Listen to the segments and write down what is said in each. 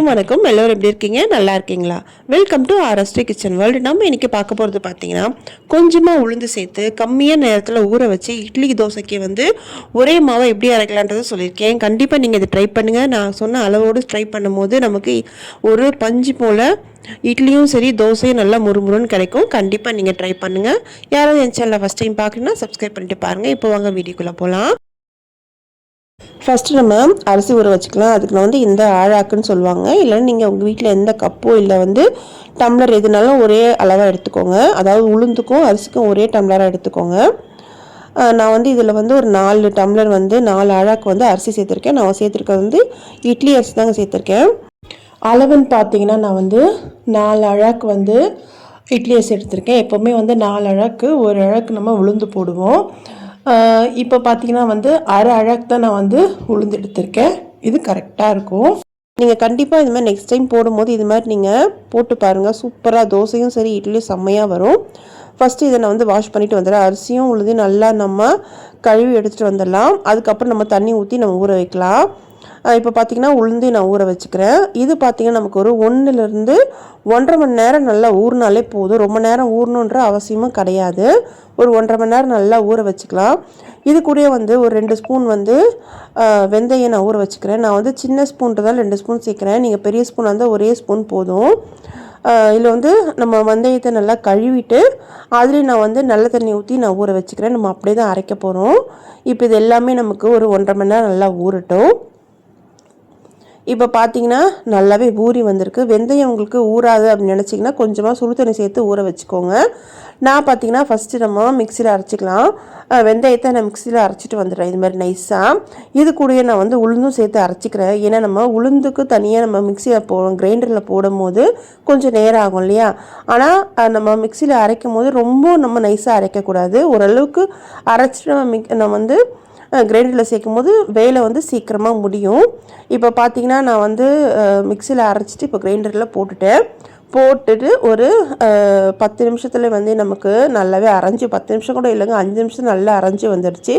எல்லாருக்கும் வணக்கம். எல்லோரும் எப்படி இருக்கீங்க? நல்லா இருக்கீங்களா? Welcome to RST kitchen world நம்ம இன்றைக்கி பார்க்க போகிறது பார்த்தீங்கன்னா கொஞ்சமாக உளுந்து சேர்த்து கம்மியாக நேரத்தில் ஊற வச்சு இட்லி தோசைக்கு வந்து ஒரே மாவை எப்படி அரைக்கலான்றதை சொல்லியிருக்கேன். கண்டிப்பாக நீங்கள் இதை ட்ரை பண்ணுங்கள் நான் சொன்ன அளவோடு ட்ரை பண்ணும்போது நமக்கு ஒரு பஞ்சு போல் இட்லியும் சரி தோசையும் நல்லா முறுமுறுன்னு கிடைக்கும். கண்டிப்பாக நீங்கள் ட்ரை பண்ணுங்கள் யாராவது என் சேனலில் ஃபஸ்ட் டைம் பார்க்குறீங்கன்னா சப்ஸ்கிரைப் பண்ணிட்டு பாருங்கள் இப்போ வாங்க வீடியோக்குள்ளே போகலாம் ஃபஸ்ட்டு நம்ம அரிசி ஊற வச்சுக்கலாம். அதுக்கு நான் வந்து இந்த ஆழாக்குன்னு சொல்லுவாங்க. இல்லைன்னா நீங்கள் உங்கள் வீட்டில் எந்த கப்போ இல்லை வந்து டம்ளர் எதுனாலும் ஒரே அளவாக எடுத்துக்கோங்க. அதாவது உளுந்துக்கும் அரிசிக்கும் ஒரே டம்ளராக எடுத்துக்கோங்க. நான் வந்து இதில் வந்து ஒரு நாலு டம்ளர் வந்து நாலு அழாக்கு வந்து அரிசி சேர்த்துருக்கேன். நான் சேர்த்துருக்கிறது வந்து இட்லி அரிசி தாங்க சேர்த்துருக்கேன். அளவுன்னு பார்த்தீங்கன்னா நான் வந்து நாலு அழாக்கு வந்து இட்லி அரிசி எடுத்திருக்கேன் எப்போவுமே வந்து நாலு அழாக்கு ஒரு அழாக்கு நம்ம உளுந்து போடுவோம். இப்போ பார்த்தீங்கன்னா வந்து அரை அழகு தான் நான் வந்து உளுந்து எடுத்திருக்கேன் இது கரெக்டாக இருக்கும். நீங்கள் கண்டிப்பாக இது மாதிரி நெக்ஸ்ட் டைம் போடும்போது இது மாதிரி நீங்கள் போட்டு பாருங்கள் சூப்பராக தோசையும் சரி இட்லியும் செம்மையாக வரும். ஃபஸ்ட்டு இதை நான் வந்து வாஷ் பண்ணிட்டு வந்துடுறேன். அரிசியும் உளுதையும் நல்லா நம்ம கழுவி எடுத்துகிட்டு வந்துடலாம். அதுக்கப்புறம் நம்ம தண்ணி ஊற்றி நம்ம ஊற வைக்கலாம். இப்போ பார்த்தீங்கன்னா உளுந்து நான் ஊற வச்சுக்கிறேன். இது பார்த்தீங்கன்னா நமக்கு ஒரு ஒன்றுலேருந்து ஒன்றரை மணி நேரம் நல்லா ஊறினாலே போதும். ரொம்ப நேரம் ஊறணுன்ற அவசியமும் கிடையாது. ஒரு ஒன்றரை மணி நேரம் நல்லா ஊற வச்சுக்கலாம். இது கூட வந்து ஒரு ரெண்டு ஸ்பூன் வந்து வெந்தயம் நான் ஊற வச்சுக்கிறேன். நான் வந்து சின்ன ஸ்பூன்ட்டு தான் ரெண்டு ஸ்பூன் சேர்க்குறேன். நீங்கள் பெரிய ஸ்பூன் வந்து ஒரே ஸ்பூன் போதும். இதில் வந்து நம்ம வெந்தயத்தை நல்லா கழுவிட்டு அதுலேயும் நான் வந்து நல்ல தண்ணி ஊற்றி நான் ஊற வச்சுக்கிறேன். நம்ம அப்படியே தான் அரைக்க போகிறோம் இப்போ இது எல்லாமே நமக்கு ஒரு ஒன்றரை மணி நேரம் நல்லா ஊறட்டும். இப்போ பார்த்தீங்கன்னா நல்லாவே ஊறி வந்திருக்கு. வெந்தயம் உங்களுக்கு ஊறாது அப்படின்னு நினச்சிங்கன்னா கொஞ்சமாக சுடு தண்ணி சேர்த்து ஊற வச்சுக்கோங்க. நான் பார்த்தீங்கன்னா ஃபஸ்ட்டு நம்ம மிக்சியில் அரைச்சிக்கலாம். வெந்தயத்தை நான் மிக்சியில் அரைச்சிட்டு வந்துடுறேன். இது மாதிரி நைஸாக இது கூடயே நான் வந்து உளுந்தும் சேர்த்து அரைச்சிக்கிறேன். ஏன்னா நம்ம உளுந்துக்கு தனியாக நம்ம மிக்சியில் போ கிரைண்டரில் போடும் போது கொஞ்சம் நேரம் ஆகும் இல்லையா? ஆனால் நம்ம மிக்சியில் அரைக்கும் போது ரொம்ப நம்ம நைஸாக அரைக்கக்கூடாது. ஓரளவுக்கு அரைச்சிட்டு நம்ம மிக் நம்ம வந்து கிரைண்டரில் சேர்க்கும் போது வேலை வந்து சீக்கிரமாக முடியும். இப்போ பார்த்தீங்கன்னா நான் வந்து மிக்சியில் அரைச்சிட்டு இப்போ கிரைண்டரில் போட்டுட்டேன் போட்டுட்டு ஒரு பத்து நிமிஷத்தில் வந்து நமக்கு நல்லாவே அரைஞ்சி பத்து நிமிஷம் கூட இல்லைங்க அஞ்சு நிமிஷம் நல்லா அரைஞ்சி வந்துடுச்சு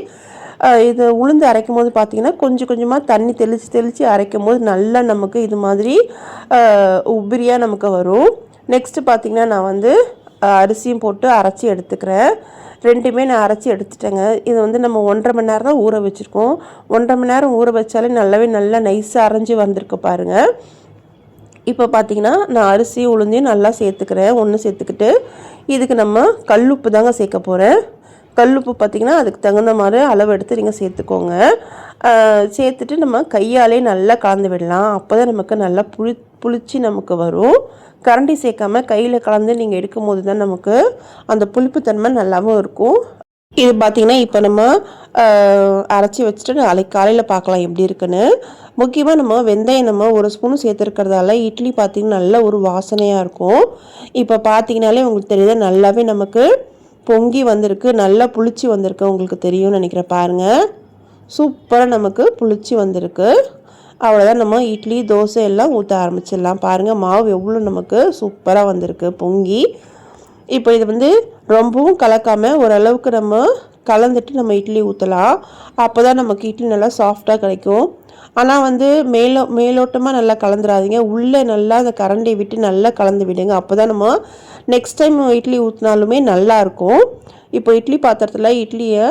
இது உளுந்து அரைக்கும் போது பார்த்தீங்கன்னா கொஞ்சம் கொஞ்சமாக தண்ணி தெளித்து தெளித்து அரைக்கும் போது நல்லா நமக்கு இது மாதிரி உபிரியாக நமக்கு வரும். நெக்ஸ்ட்டு பார்த்தீங்கன்னா நான் வந்து அரிசியும் போட்டு அரைச்சி எடுத்துக்கிறேன். ரெண்டுமே நான் அரைச்சி எடுத்துட்டேங்க. இது வந்து நம்ம ஒன்றரை மணி நேரம் தான் ஊற வச்சுருக்கோம். ஒன்றரை மணி நேரம் ஊற வச்சாலே நல்லாவே நல்லா நைஸாக அரைஞ்சி வந்திருக்கு பாருங்கள் இப்போ பார்த்தீங்கன்னா நான் அரிசி உளுந்தையும் நல்லா சேர்த்துக்கிறேன். ஒன்று சேர்த்துக்கிட்டு இதுக்கு நம்ம கல்லுப்பு தாங்க சேர்க்க போகிறேன் கல்லுப்பு பார்த்தீங்கன்னா அதுக்கு தகுந்த மாதிரி அளவு எடுத்து நீங்கள் சேர்த்துக்கோங்க. சேர்த்துட்டு நம்ம கையாலே நல்லா கலந்து விடலாம். அப்போ தான் நமக்கு நல்லா புளி புளிச்சு நமக்கு வரும். கரண்டி சேர்க்காம கையில் கலந்து நீங்கள் எடுக்கும் போது தான் நமக்கு அந்த புளிப்புத்தன்மை நல்லாவும் இருக்கும். இது பார்த்தீங்கன்னா இப்போ நம்ம அரைச்சி வச்சுட்டு நாளைக்கு காலையில் பார்க்கலாம் எப்படி இருக்குன்னு. முக்கியமாக நம்ம வெந்தயம் நம்ம ஒரு ஸ்பூன் சேர்த்துருக்கிறதால இட்லி பார்த்தீங்கன்னா நல்ல ஒரு வாசனையாக இருக்கும். இப்போ பார்த்தீங்கனாலே உங்களுக்கு தெரியுது நல்லாவே நமக்கு பொங்கி வந்திருக்கு நல்லா புளிச்சு வந்திருக்கு. உங்களுக்கு தெரியும்னு நினைக்கிறேன் பாருங்கள் சூப்பராக நமக்கு புளிச்சு வந்திருக்கு. அவ்வளோதான் நம்ம இட்லி தோசை எல்லாம் ஊற்ற ஆரம்பிச்சிடலாம். பாருங்கள் மாவு எவ்வளோ நமக்கு சூப்பராக வந்திருக்கு. பொங்கி. இப்போ இது வந்து ரொம்பவும் கலக்காமல் ஓரளவுக்கு நம்ம கலந்துட்டு நம்ம இட்லி ஊற்றலாம் அப்போ தான் நமக்கு இட்லி நல்லா சாஃப்டாக கிடைக்கும். ஆனால் வந்து மேலோ மேலோட்டமாக நல்லா கலந்துடாதீங்க உள்ளே நல்லா அந்த கரண்டி விட்டு நல்லா கலந்து விடுங்க. அப்போ தான் நம்ம நெக்ஸ்ட் டைம் இட்லி ஊற்றினாலுமே நல்லாயிருக்கும் இப்போ இட்லி பாத்திரத்தில் இட்லியை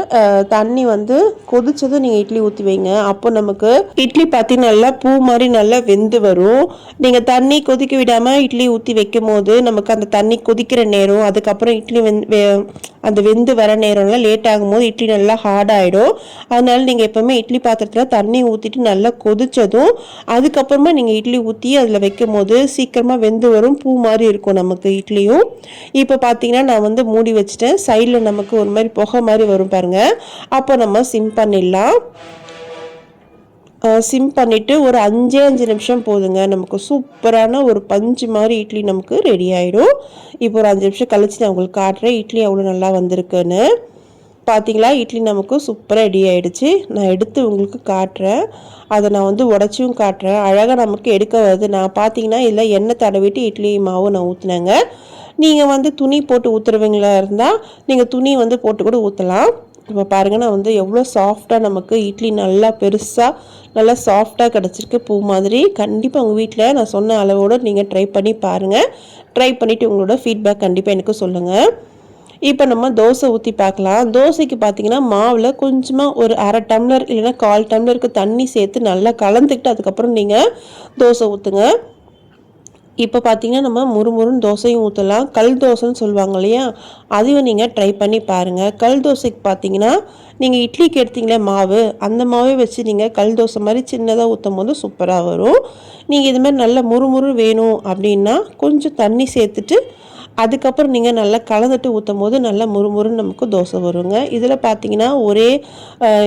தண்ணி வந்து கொதிச்சதும் நீங்கள் இட்லி ஊற்றி வைங்க. அப்போ நமக்கு இட்லி பார்த்தீங்கன்னா நல்லா பூ மாதிரி நல்லா வெந்து வரும். நீங்கள் தண்ணி கொதிக்க விடாமல் இட்லி ஊற்றி வைக்கும் போது நமக்கு அந்த தண்ணி கொதிக்கிற நேரம் அதுக்கப்புறம் இட்லி வெந் வெ- அந்த வெந்து வர நேரம்லாம் லேட் ஆகும்போது இட்லி நல்லா ஹார்ட் ஆகிடும் அதனால நீங்கள் எப்போவுமே இட்லி பாத்திரத்தில் தண்ணி ஊற்றிட்டு நல்லா கொதிச்சதும் அதுக்கப்புறமா நீங்கள் இட்லி ஊற்றி அதில் வைக்கும் போது சீக்கிரமாக வெந்து வரும் பூ மாதிரி இருக்கும் நமக்கு இட்லியும். இப்போ பார்த்தீங்கன்னா நான் வந்து மூடி வச்சுட்டேன். சைடில் நமக்கு ஒரு மாதிரி புகை மாதிரி வரும் பாருங்க. அப்போ நம்ம சிம் பண்ணிடலாம். சிம் பண்ணிவிட்டு ஒரு அஞ்சே அஞ்சு நிமிஷம் போதுங்க. நமக்கு சூப்பரான ஒரு பஞ்சு மாதிரி இட்லி நமக்கு ரெடி ஆகிடும் இப்போ ஒரு அஞ்சு நிமிஷம் கழிச்சு நான் உங்களுக்கு காட்டுறேன் இட்லி எவ்வளோ நல்லா வந்திருக்குன்னு. பார்த்தீங்களா இட்லி நமக்கு சூப்பராக ரெடி ஆகிடுச்சு நான் எடுத்து உங்களுக்கு காட்டுறேன். அதை நான் வந்து உடச்சியும் காட்டுறேன். அழகாக நமக்கு எடுக்க வருது. நான் பார்த்தீங்கன்னா இதில் எண்ணெய் தடவிட்டு இட்லி மாவு நான் ஊற்றினேங்க நீங்கள் வந்து துணி போட்டு ஊற்றுறவங்களா இருந்தால் நீங்கள் துணி வந்து போட்டு கூட ஊற்றலாம் இப்போ பாருங்கள் நான் வந்து எவ்வளோ சாஃப்டாக நமக்கு இட்லி நல்லா பெருசாக நல்லா சாஃப்டாக கிடச்சிருக்கு பூ மாதிரி. கண்டிப்பாக உங்கள் வீட்டில் நான் சொன்ன அளவோடு நீங்கள் ட்ரை பண்ணி பாருங்கள் ட்ரை பண்ணிவிட்டு உங்களோட ஃபீட்பேக் கண்டிப்பாக எனக்கு சொல்லுங்கள் இப்போ நம்ம தோசை ஊற்றி பார்க்கலாம் தோசைக்கு பார்த்தீங்கன்னா மாவில் கொஞ்சமாக ஒரு அரை டம்ளர் இல்லைன்னா கால் டம்ளருக்கு தண்ணி சேர்த்து நல்லா கலந்துக்கிட்டு அதுக்கப்புறம் நீங்கள் தோசை ஊற்றுங்க இப்போ பார்த்தீங்கன்னா நம்ம முறுமுறுன்னு தோசையும் ஊற்றலாம் கல் தோசைன்னு சொல்லுவாங்க இல்லையா? அதையும் நீங்கள் ட்ரை பண்ணி பாருங்கள் கல் தோசைக்கு பார்த்தீங்கன்னா நீங்கள் இட்லிக்கு எடுத்தீங்களே மாவு அந்த மாவே வச்சு நீங்கள் கல் தோசை மாதிரி சின்னதாக ஊற்றும் போது சூப்பராக வரும் நீங்கள் இதுமாதிரி நல்ல முறுமுறு வேணும் அப்படின்னா கொஞ்சம் தண்ணி சேர்த்துட்டு அதுக்கப்புறம் நீங்கள் நல்லா கலந்துட்டு ஊற்றும் போது நல்லா முறுமுறுன்னு நமக்கு தோசை வருங்க. இதில் பார்த்தீங்கன்னா ஒரே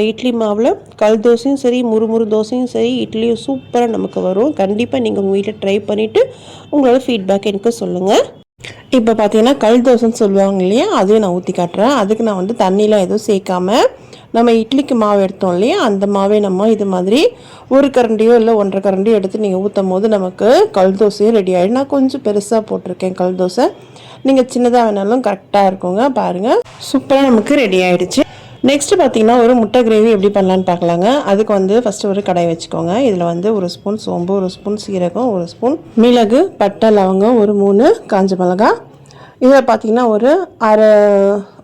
இட்லி மாவில் கல் தோசையும் சரி முறுமுறு தோசையும் சரி இட்லியும் சூப்பராக நமக்கு வரும். கண்டிப்பாக நீங்கள் உங்கள் வீட்டில் ட்ரை பண்ணிவிட்டு உங்களோட ஃபீட்பேக் எனக்கு சொல்லுங்கள் இப்போ பார்த்தீங்கன்னா கல் தோசைன்னு சொல்லுவாங்க இல்லையா? அதையும் நான் ஊற்றி காட்டுறேன். அதுக்கு நான் வந்து தண்ணிலாம் எதுவும் சேர்க்காம நம்ம இட்லிக்கு மாவு எடுத்தோம் இல்லையா? அந்த மாவே நம்ம இது மாதிரி ஒரு கரண்டியோ இல்லை ஒன்றரை கரண்டியோ எடுத்து நீங்கள் ஊற்றும் போது நமக்கு கல் தோசையும் ரெடி ஆகிடும் நான் கொஞ்சம் பெருசாக போட்டிருக்கேன் கல் தோசை. நீங்கள் சின்னதாக வேணாலும் கரெக்டாக இருக்குங்க. பாருங்கள் சூப்பராக நமக்கு ரெடி ஆகிடுச்சு நெக்ஸ்ட்டு பார்த்தீங்கன்னா ஒரு முட்டை கிரேவி எப்படி பண்ணலான்னு பார்க்கலாங்க. அதுக்கு வந்து ஃபஸ்ட்டு ஒரு கடாய் வச்சுக்கோங்க. இதில் வந்து ஒரு ஸ்பூன் சோம்பு ஒரு ஸ்பூன் சீரகம் ஒரு ஸ்பூன் மிளகு பட்டை லவங்கம் ஒரு மூணு காஞ்ச மிளகாய். இதில் பார்த்திங்கன்னா ஒரு அரை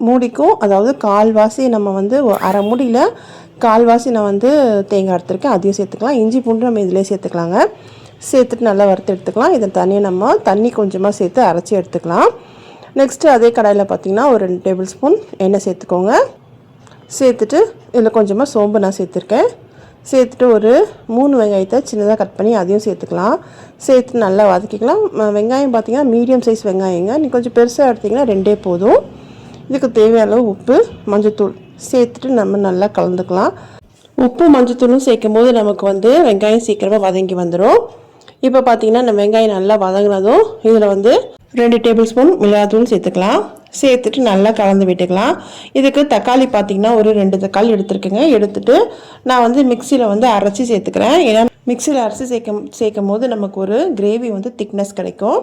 மூடிக்கும். அதாவது கால்வாசி நம்ம வந்து அரை மூடியில் கால்வாசி நான் வந்து தேங்காய் எடுத்துருக்கேன் அதையும் சேர்த்துக்கலாம். இஞ்சி பூண்டு நம்ம இதிலே சேர்த்துக்கலாங்க. சேர்த்துட்டு நல்லா வறுத்து எடுத்துக்கலாம். இதை தனியாக நம்ம தண்ணி கொஞ்சமாக சேர்த்து அரைச்சி எடுத்துக்கலாம். நெக்ஸ்ட்டு அதே கடாயில் பார்த்திங்கன்னா ஒரு ரெண்டு டேபிள் ஸ்பூன் எண்ணெய் சேர்த்துக்கோங்க. சேர்த்துட்டு இதில் கொஞ்சமாக சோம்பு நான் சேர்த்துருக்கேன். சேர்த்துட்டு ஒரு மூணு வெங்காயத்தை சின்னதாக கட் பண்ணி அதையும் சேர்த்துக்கலாம். சேர்த்து நல்லா வதக்கிக்கலாம். வெங்காயம் பார்த்திங்கன்னா மீடியம் சைஸ் வெங்காயங்க. நீ கொஞ்சம் பெருசாக எடுத்திங்கன்னா ரெண்டே போதும். இதுக்கு தேவையான அளவு உப்பு மஞ்சத்தூள் சேர்த்துட்டு நம்ம நல்லா கலந்துக்கலாம். உப்பு மஞ்சத்தூளும் சேர்க்கும் போது நமக்கு வந்து வெங்காயம் சீக்கிரமாக வதங்கி வந்துடும் இப்போ பார்த்திங்கன்னா நம்ம வெங்காயம் நல்லா வதங்கினதும் இதில் வந்து ரெண்டு டேபிள் ஸ்பூன் மிளகாத்தூள் சேர்த்துக்கலாம். சேர்த்துட்டு நல்லா கலந்து விட்டுக்கலாம். இதுக்கு தக்காளி பார்த்திங்கன்னா ஒரு ரெண்டு தக்காளி எடுத்துருக்குங்க. எடுத்துட்டு நான் வந்து மிக்சியில் வந்து அரைச்சி சேர்த்துக்கிறேன். ஏன்னா மிக்சியில் அரைச்சி சேர்க்கும் சேர்க்கும் போது நமக்கு ஒரு கிரேவி வந்து திக்னஸ் கிடைக்கும்.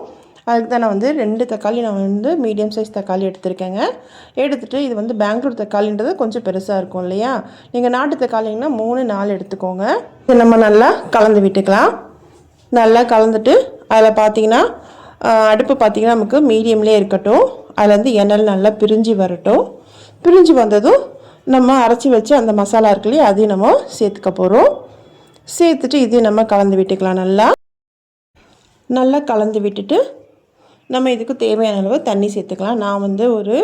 அதுக்கு தான் நான் வந்து ரெண்டு தக்காளி நான் வந்து மீடியம் சைஸ் தக்காளி எடுத்திருக்கேங்க. எடுத்துகிட்டு இது வந்து பெங்களூர் தக்காளின்றது கொஞ்சம் பெருசாக இருக்கும் இல்லையா? நீங்கள் நாட்டு தக்காளிங்கன்னா மூணு நாலு எடுத்துக்கோங்க. இதை நம்ம நல்லா கலந்து விட்டுக்கலாம். நல்லா கலந்துட்டு அதில் பார்த்தீங்கன்னா அடுப்பு பார்த்திங்கன்னா நமக்கு மீடியம்லேயே இருக்கட்டும். அதுலேருந்து வந்து எண்ணெய் நல்லா பிரிஞ்சு வரட்டும். பிரிஞ்சு வந்ததும் நம்ம அரைச்சி வச்சு அந்த மசாலா இருக்கு இல்லையா அதையும் நம்ம சேர்த்துக்க போகிறோம் சேர்த்துட்டு இதையும் நம்ம கலந்து விட்டுக்கலாம் நல்லா. நல்லா கலந்து விட்டுட்டு நம்ம இதுக்கு தேவையான அளவு தண்ணி சேர்த்துக்கலாம். நான் வந்து ஒரு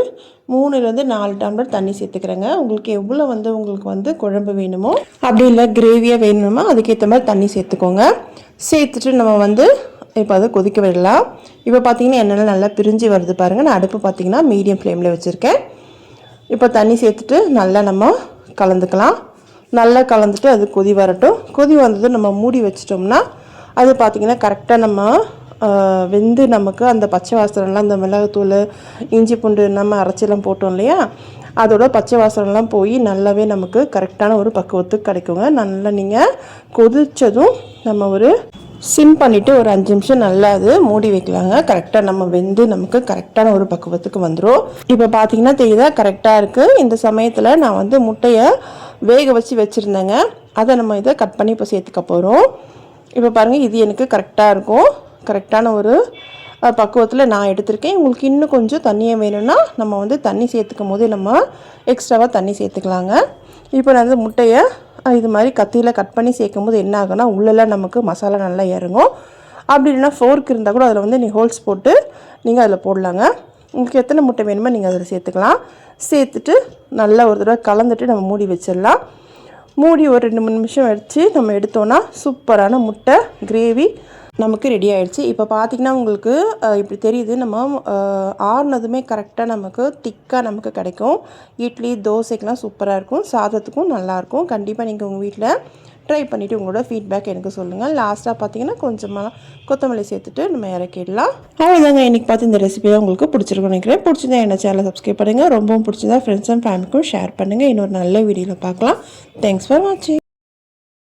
மூணுலேருந்து நாலு டம்ளர் தண்ணி சேர்த்துக்கிறேங்க. உங்களுக்கு எவ்வளோ வந்து உங்களுக்கு வந்து குழம்பு வேணுமோ அப்படி இல்லை கிரேவியாக வேணுமோ அதுக்கேற்ற மாதிரி தண்ணி சேர்த்துக்கோங்க. சேர்த்துட்டு நம்ம வந்து இப்போ அதை கொதிக்க விடலாம். இப்போ பார்த்தீங்கன்னா எண்ணெய் நல்லா பிரிஞ்சு வருது பாருங்கள் நான் அடுப்பு பார்த்தீங்கன்னா மீடியம் ஃப்ளேமில் வச்சுருக்கேன். இப்போ தண்ணி சேர்த்துட்டு நல்லா நம்ம கலந்துக்கலாம். நல்லா கலந்துட்டு அது கொதி வரட்டும். கொதி வந்தது நம்ம மூடி வச்சிட்டோம்னா அது பார்த்திங்கன்னா கரெக்டாக நம்ம வெந்து நமக்கு அந்த பச்சை வாசனெலாம் அந்த மிளகுத்தூள் இஞ்சி பூண்டு நம்ம அரைச்சிலாம் போட்டோம் இல்லையா? அதோட பச்சை வாசனெலாம் போய் நல்லாவே நமக்கு கரெக்டான ஒரு பக்குவத்துக்கு கிடைக்குங்க. நல்லா நீங்கள் கொதித்ததும் நம்ம ஒரு சிம் பண்ணிவிட்டு ஒரு அஞ்சு நிமிஷம் நல்லா அது மூடி வைக்கலாங்க. கரெக்டாக நம்ம வெந்து நமக்கு கரெக்டான ஒரு பக்குவத்துக்கு வந்துடும் இப்போ பார்த்தீங்கன்னா தெரியுதா? கரெக்டாக இருக்குது இந்த சமயத்தில் நான் வந்து முட்டையை வேக வச்சு வச்சுருந்தேங்க. அதை நம்ம இதை கட் பண்ணி இப்போ சேர்த்துக்க போகிறோம் இப்போ பாருங்கள் இது எனக்கு கரெக்டாக இருக்கும். கரெக்டான ஒரு பக்குவத்தில் நான் எடுத்திருக்கேன். உங்களுக்கு இன்னும் கொஞ்சம் தண்ணியை வேணும்னா நம்ம வந்து தண்ணி சேர்த்துக்கும் போதே நம்ம எக்ஸ்ட்ராவாக தண்ணி சேர்த்துக்கலாங்க. இப்போ நான் வந்து முட்டையை இது மாதிரி கத்தியில் கட் பண்ணி சேர்க்கும் போது என்ன ஆகுனா உள்ளெல்லாம் நமக்கு மசாலா நல்லா இறங்கும். அப்படி இல்லைன்னா ஃபோர்க் இருந்தால் கூட அதில் வந்து நீங்கள் ஹோல்ஸ் போட்டு நீங்கள் அதில் போடலாங்க. உங்களுக்கு எத்தனை முட்டை வேணுமோ நீங்கள் அதில் சேர்த்துக்கலாம். சேர்த்துட்டு நல்லா ஒரு தடவை கலந்துட்டு நம்ம மூடி வச்சிடலாம். மூடி ஒரு ரெண்டு மூணு நிமிஷம் வச்சு நம்ம எடுத்தோன்னா சூப்பரான முட்டை கிரேவி நமக்கு ரெடி ஆகிடுச்சு இப்போ பார்த்திங்கன்னா உங்களுக்கு இப்படி தெரியுது. நம்ம ஆறுனதுமே கரெக்டாக நமக்கு திக்காக நமக்கு கிடைக்கும். இட்லி தோசைக்கெலாம் சூப்பராக இருக்கும். சாதத்துக்கும் நல்லாயிருக்கும் கண்டிப்பாக நீங்கள் உங்கள் வீட்டில் ட்ரை பண்ணிவிட்டு உங்களோட ஃபீட்பேக் எனக்கு சொல்லுங்கள் லாஸ்ட்டாக பார்த்தீங்கன்னா கொஞ்சமாக கொத்தமல்லி சேர்த்துட்டு நம்ம இறக்கிடலாம். அவ்வளோதாங்க இன்றைக்கி பார்த்து இந்த ரெசிபியாக உங்களுக்கு பிடிச்சிருக்கும் நினைக்கிறேன். பிடிச்சிருந்தா என்ன சேனலை சப்ஸ்கிரைப் பண்ணுங்கள் ரொம்பவும் பிடிச்சிருந்தா ஃப்ரெண்ட்ஸ் அண்ட் ஃபேமிலிக்கும் ஷேர் பண்ணுங்கள் இன்னொரு நல்ல வீடியோவில் பார்க்கலாம். தேங்க்ஸ் ஃபார் வாட்சிங்